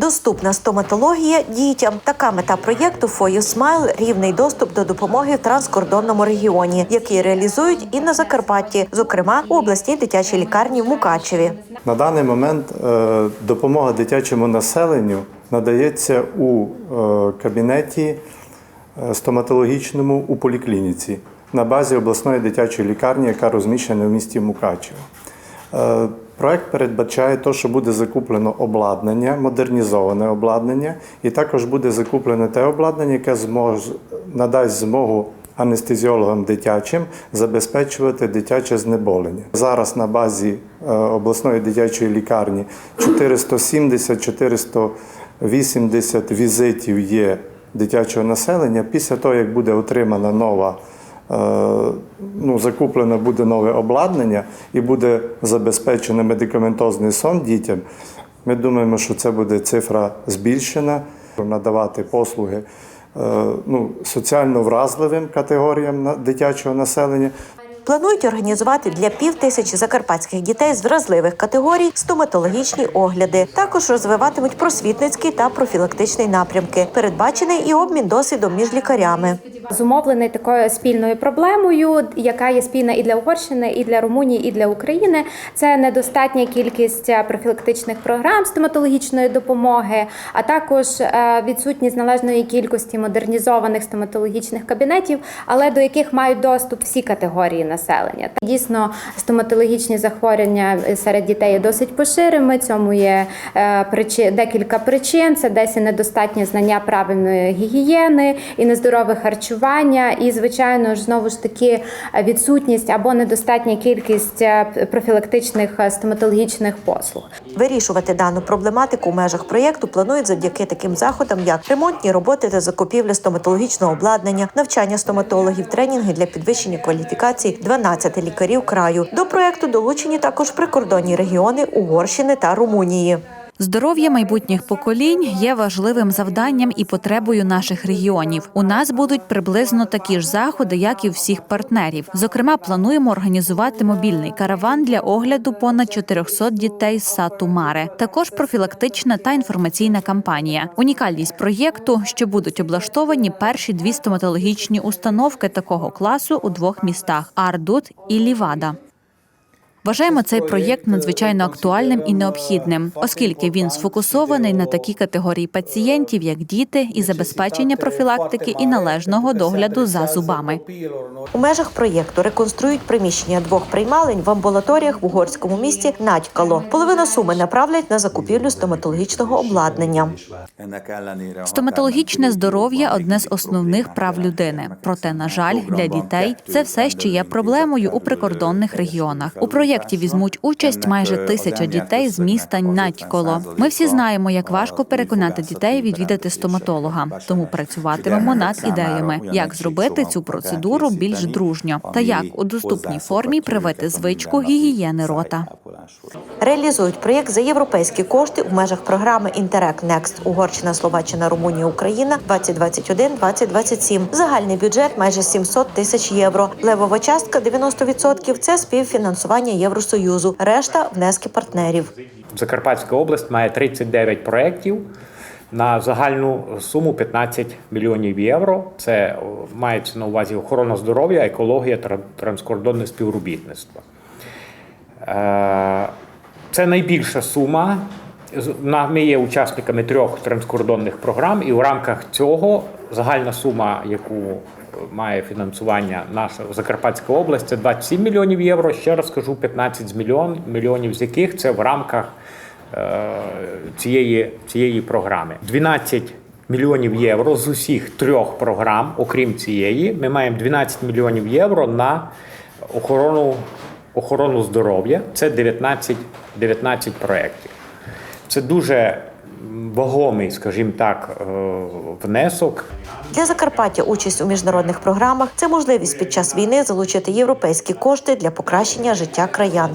Доступна стоматологія дітям. Така мета проєкту «For You Smile» – рівний доступ до допомоги в транскордонному регіоні, який реалізують і на Закарпатті, зокрема у обласній дитячій лікарні в Мукачеві. На даний момент е, допомога дитячому населенню надається у е, кабінеті е, стоматологічному у поліклініці на базі обласної дитячої лікарні, яка розміщена в місті Мукачево. Е, Проект передбачає те, що буде закуплено обладнання, модернізоване обладнання, і також буде закуплене те обладнання, яке змож, надасть змогу анестезіологам дитячим забезпечувати дитяче знеболення. Зараз на базі е, обласної дитячої лікарні 470-480 візитів є дитячого населення. Після того, як буде отримана нова е, ну, закуплено буде нове обладнання і буде забезпечено медикаментозний сон дітям. Ми думаємо, що це буде цифра збільшена, надавати послуги е, ну, соціально вразливим категоріям дитячого населення. Планують організувати для пів тисячі закарпатських дітей з вразливих категорій стоматологічні огляди. Також розвиватимуть просвітницький та профілактичний напрямки. Передбачений і обмін досвідом між лікарями. зумовлений такою спільною проблемою, яка є спільна і для Угорщини, і для Румунії, і для України. Це недостатня кількість е, профілактичних програм стоматологічної допомоги, а також е, відсутність належної кількості модернізованих стоматологічних кабінетів, але до яких мають доступ всі категорії населення. Дійсно, стоматологічні захворювання серед дітей є досить поширеними. Цьому є е, декілька причин. Це десь і недостатнє знання правильної гігієни і нездорове харчування, і звичайно ж знову ж таки е, відсутність або недостатня кількість е, профілактичних е, стоматологічних послуг. Вирішувати дану проблематику у межах проєкту планують завдяки таким заходам, як ремонтні роботи та закупівля стоматологічного обладнання, навчання стоматологів, тренінги для підвищення кваліфікації 12 лікарів краю. До проекту долучені також прикордонні регіони Угорщини та Румунії. Здоров'я майбутніх поколінь є важливим завданням і потребою наших регіонів. У нас будуть приблизно такі ж заходи, як і всіх партнерів. Зокрема, плануємо організувати мобільний караван для огляду понад 400 дітей з Сату Маре. Також профілактична та інформаційна кампанія. Унікальність проєкту, що будуть облаштовані перші дві стоматологічні установки такого класу у двох містах Ардут і Лівада. Вважаємо цей проєкт надзвичайно актуальним і необхідним, оскільки він сфокусований на такі категорії пацієнтів, як діти, і забезпечення профілактики і належного догляду за зубами. У межах проєкту реконструюють приміщення двох приймалень в амбулаторіях в угорському місті Надькало. Половину суми направлять на закупівлю стоматологічного обладнання. Стоматологічне здоров'я одне з основних прав людини. Проте, на жаль, для дітей це все ще є проблемою у прикордонних регіонах. У проєкті візьмуть участь майже тисяча дітей з міста Надьколо. Ми всі знаємо, як важко переконати дітей відвідати стоматолога. Тому працюватимемо над ідеями, як зробити цю процедуру більш дружньо та як у доступній формі привити звичку гігієни рота. Реалізують проєкт за європейські кошти в межах програми Інтерек Next Угорщина, Словаччина, Румунія, Україна 2021-2027. Загальний бюджет майже 700 тисяч євро. Левова частка 90% – це співфінансування Євросоюзу. Решта внески партнерів. Закарпатська область має 39 проєктів на загальну суму 15 мільйонів євро. Це мається на увазі охорона здоров'я, екологія, тра- транскордонне співробітництво. Е, Це найбільша сума. Ми є учасниками трьох транскордонних програм, і в рамках цього загальна сума, яку має фінансування наша Закарпатська область, це 27 мільйонів євро. Ще раз кажу, 15 з мільйон, мільйонів з яких це в рамках е, цієї, цієї програми. 12 мільйонів євро з усіх трьох програм, окрім цієї, ми маємо 12 мільйонів євро на охорону, охорону здоров'я. Це 19, 19 проєктів. Це дуже вагомий, скажімо так, е, внесок Для Закарпаття участь у міжнародних програмах це можливість під час війни залучити європейські кошти для покращення життя краян.